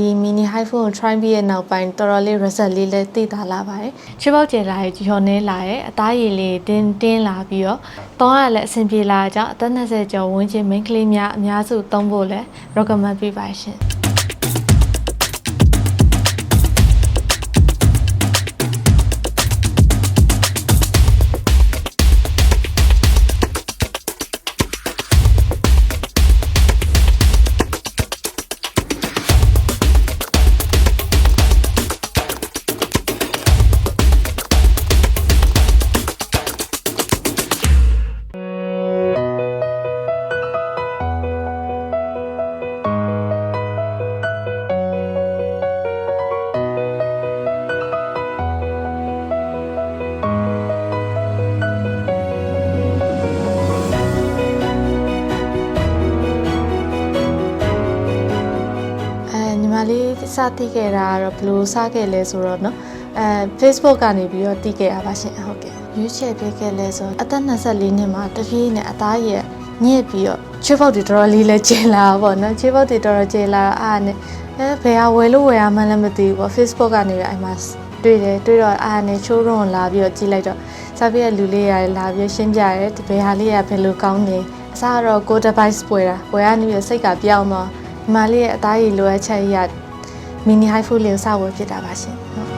ဒီ mini iPhone ကို try ပြီးရဲ့နောက်ပိုင်းတော်တော်လေး result လေးလည်းသိသာလာပါတယ်ချစ်ပေါက်ကျဲလာရဲ့ညော်နေလာရဲ့အသားရည်လေးတင်းတင်းလာပြီးတော့တောင်းရလည်းအဆင်ပြေလာကြအသက်20ကျော်ဝန်းကျင် main ကလေးများအများစုသုံးဖို့လည်း recommend ပေးပါရှင် သိခဲ့တာကတော့ဘယ်လိုစခဲ့လဲဆိုတော့เนาะအဲ Facebook ကနေပြီးတော့သိခဲ့ရပါရှင်ဟုတ်ကဲ့ရွေးချယ်ပေးခဲ့လဲဆိုတော့အသက်24နှစ်မှာတပြေးနဲ့အသားရည်ညစ်ပြီးတော့ချွေးပေါက်တွေတော်တော်လေးလဲကျင်လာတာပေါ့နော်ချွေးပေါက်တွေတော်တော်ကျင်လာတော့အားနဲ့အဲဘယ်ဟာဝယ်လို့ဝယ်ရမှန်းလည်းမသိဘူးပေါ့ Facebook ကနေပြီးအဲ့မှာတွေ့တယ်တွေ့တော့အားနဲ့ချိုးရုံလာပြီးတော့ကြည့်လိုက်တော့စားပြည့်လူလေးရတယ်လာပြီးရှင်းပြရတယ်ဒီဘယ်ဟာလေးကဘယ်လိုကောင်းနေအစားကတော့ကို device ပွဲတာပွဲကနေပြီးစိတ်ကပြောင်းသွားဒီမလေးရဲ့အသားရည်လိုအပ်ချက်ရ mini iPhone လေးကိုစဝယ်ဖြစ်တာပါရှင်ဟုတ်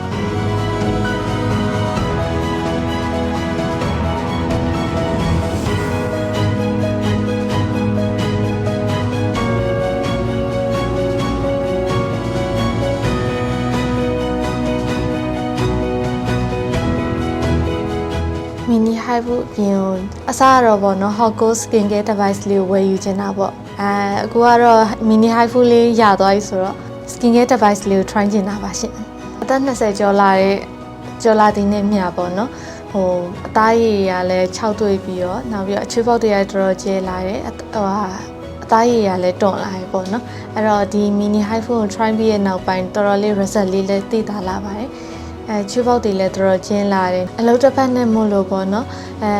mini hive ပြင်ကိုအစားရတော့ဗောနော် Hotco skin care device လေးကိုဝယ်ယူချင်တာပေါ့အဲအခုကတော့ mini hive လေးရသွားပြီဆိုတော့ skin care device လေးကို try ချင်တာပါရှင်အသက်20ကျော်လာတဲ့ကျော်လာတဲ့နေ့မြတ်ပေါ့နော်ဟိုအသားရည်ရလဲ6တွေ့ပြီးတော့နောက်ပြီးတော့အချွေးပေါက်တွေကတော်တော်ကျဲလာတယ်အဟိုဟာအသားရည်ရလဲတွန်လာတယ်ပေါ့နော်အဲ့တော့ဒီ mini hive ကို try ပြီးရဲ့နောက်ပိုင်းတော်တော်လေး result လေးလည်းသိသာလာပါတယ်အဲချူပေါက်တွေလည်းတော်တော်ကျင်းလာတယ်အလုပ်တစ်ဖက်နဲ့မို့လို့ပေါ့နော်အဲ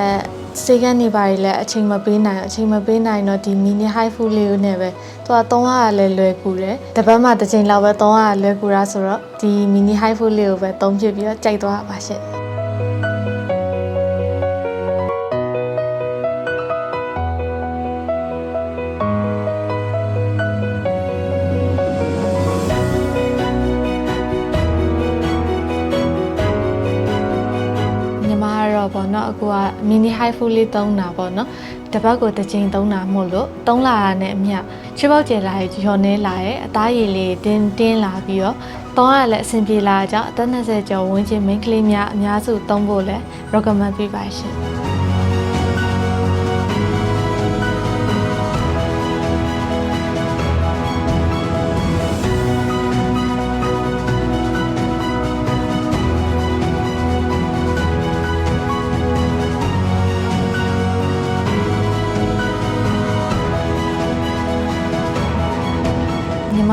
စေကန်နေပါလေလည်းအချိန်မပေးနိုင်အချိန်မပေးနိုင်တော့ဒီ mini high food လေးကိုနဲ့ပဲသူကသုံးရလည်းလွယ်ကူတယ်တပတ်မှတစ်ချိန်လောက်ပဲသုံးရလွယ်ကူတာဆိုတော့ဒီ mini high food လေးကိုပဲသုံးဖြစ်ပြီးတော့ကြိုက်သွားပါရှင့် ကတော့ဗောနော်အခုက mini high food လေးသုံးတာဗောနော်တစ်ပတ်ကိုတစ်ချိန်သုံးတာမို့လို့သုံးလာတာနဲ့အမျှချစ်ပေါက်ကျဲလာရဲ့ညော်နေလာရဲ့အသားရည်လေးတင်းတင်းလာပြီးတော့သုံးရလည်းအဆင်ပြေလာကြအသက်20ကျော်ဝန်းကျင် main ကလေးများအများစုသုံးဖို့လည်း recommend ပေးပါရှင်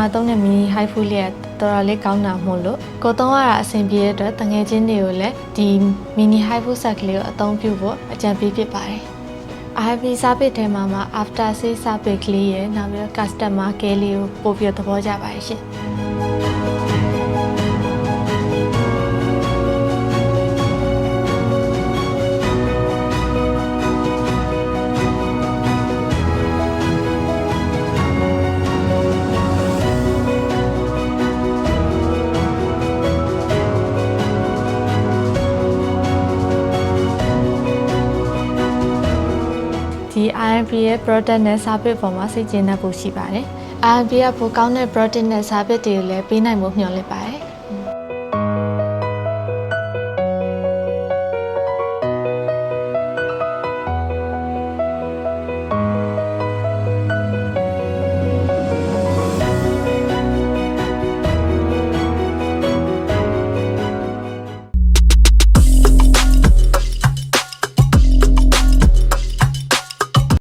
မသုံးတဲ့ mini high food လေးကတော်တော်လေးကောင်းတာမို့လို့ကိုသုံးရတာအဆင်ပြေတဲ့အတွက်တငယ်ချင်းတွေကိုလည်းဒီ mini high food set ကလေးကိုအသုံးပြုဖို့အကြံပေးဖြစ်ပါတယ်။ IB service ထဲမှာမှ after sale service ကလေးရဲ့နောက်ပြီးတော့ customer care လေးကိုပို့ပြီးတော့သဘောကျပါတယ်ရှင်။ IMP ရဲ့ product နဲ့ service ပေါ်မှာစိတ်ကျဉ်တတ်ဖို့ရှိပါတယ်။ IMP ကပိုကောင်းတဲ့ product နဲ့ service တွေကိုလည်းပေးနိုင်ဖို့မျှော်လင့်ပါတယ်